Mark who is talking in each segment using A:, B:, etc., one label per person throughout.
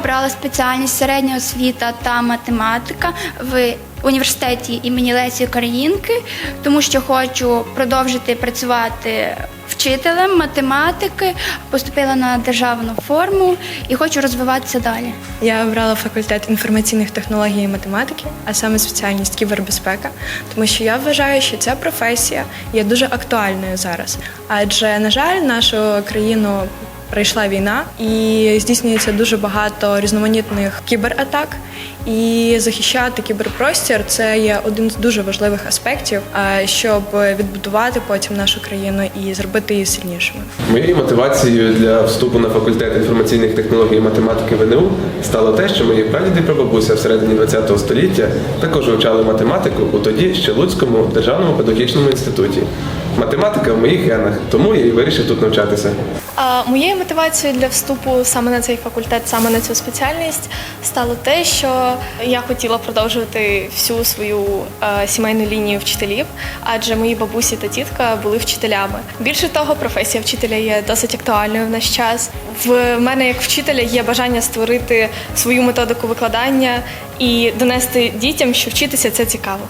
A: обрала спеціальність середня освіта та математика в університеті імені Лесі Українки, тому що хочу продовжити працювати вчителем математики, поступила на державну форму і хочу розвиватися далі.
B: Я обрала факультет інформаційних технологій і математики, а саме спеціальність кібербезпека, тому що я вважаю, що ця професія є дуже актуальною зараз. Адже, на жаль, нашу країну прийшла війна і здійснюється дуже багато різноманітних кібератак. І захищати кіберпростір це є один з дуже важливих аспектів, щоб відбудувати потім нашу країну і зробити її сильнішою.
C: Моєю мотивацією для вступу на факультет інформаційних технологій і математики ВНУ стало те, що мої прадіди прабабуся всередині ХХ століття також вивчали математику у тоді ще Луцькому державному педагогічному інституті. Математика в моїх генах, тому я і вирішив тут навчатися.
D: А моєю мотивацією для вступу саме на цей факультет, саме на цю спеціальність, стало те, що я хотіла продовжувати всю свою е, сімейну лінію вчителів, адже мої бабусі та тітка були вчителями. Більше того, професія вчителя є досить актуальною в наш час. В мене як вчителя є бажання створити свою методику викладання і донести дітям, що вчитися це цікаво.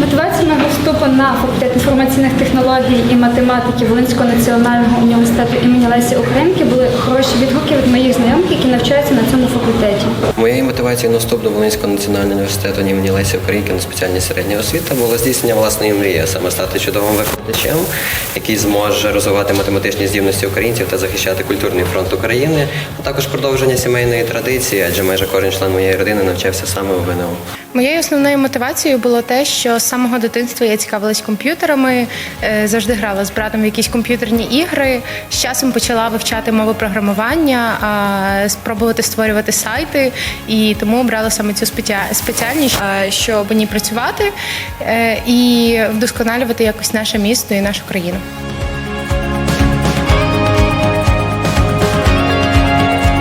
E: Мотивація мого вступу на факультет інформаційних технологій і математики Волинського національного університету імені Лесі Українки були хороші відгуки від моїх знайомих, які навчаються на цьому факультеті.
F: Моєю мотивацією на вступ до Волинського національного університету імені Лесі Українки на спеціальність середня освіта було здійснення власної мрії, саме стати чудовим викладачем, який зможе розвивати математичні здібності українців та захищати культурний фронт України, а також продовження сімейної традиції, адже майже кожен член моєї родини навчався саме у ВНУ.
G: Моєю основною мотивацією було те, що з самого дитинства я цікавилась комп'ютерами, е, завжди грала з братом в якісь комп'ютерні ігри. З часом почала вивчати мову програмування, спробувати створювати сайти, і тому обрала саме цю спеціальність, щоб в ній працювати е, і вдосконалювати якось наше місто і нашу країну.